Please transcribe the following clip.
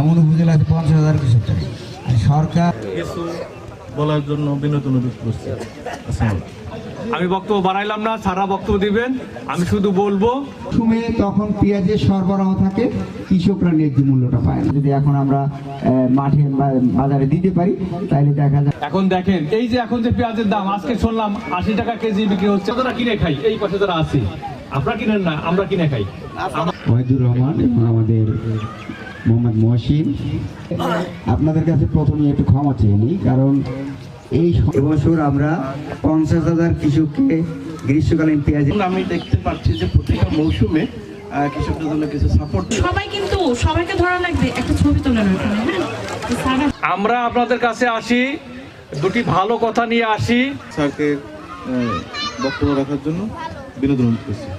এমন উপজেলা পঞ্চাশ হাজার কৃষক টাকা আর সরকার কিছু বলার জন্য বিনোদ অনুরোধ করছি। আমি বক্তব্য বাড়াইলাম না সারা বক্তব্য দিবেন। আমি শুধু বলব মৌসুমে তখন পেঁয়াজের সরবরাহ থাকে কৃষকরা ন্যায্য মূল্যটা পায় না। যদি এখন আমরা মাঠে বাজারে দিতে পারি তাহলে দেখা যায় এখন দেখেন এই যে এখন যে পেঁয়াজের দাম আজকে শুনলাম আশি টাকা কেজি বিক্রি হচ্ছে। তোরা কিনে খাই? এই পাশে যারা আছে। আপনারা কিনেন না আমরা কিনে খাই। ওয়াহিদুর রহমান এবং আমাদের মোহাম্মদ মহসিন। আপনাদের কাছে প্রথমে একটু ক্ষমা চেয়ে নিই কারণ এই বছর আমরা পঞ্চাশ হাজার কৃষককে গ্রীষ্মকালীন পেঁয়াজ আমি দেখতে পাচ্ছি যে প্রত্যেকটা মৌসুমে কৃষকদের জন্য কিছু সাপোর্ট সবাই কিন্তু সবাইকে ধরা লাগবে একটা ছবি ওখানে হ্যাঁ? আমরা আপনাদের কাছে আসি দুটি ভালো কথা নিয়ে আসি। স্যারকে বক্তব্য রাখার জন্য। 밀어들어 놓겠습니다.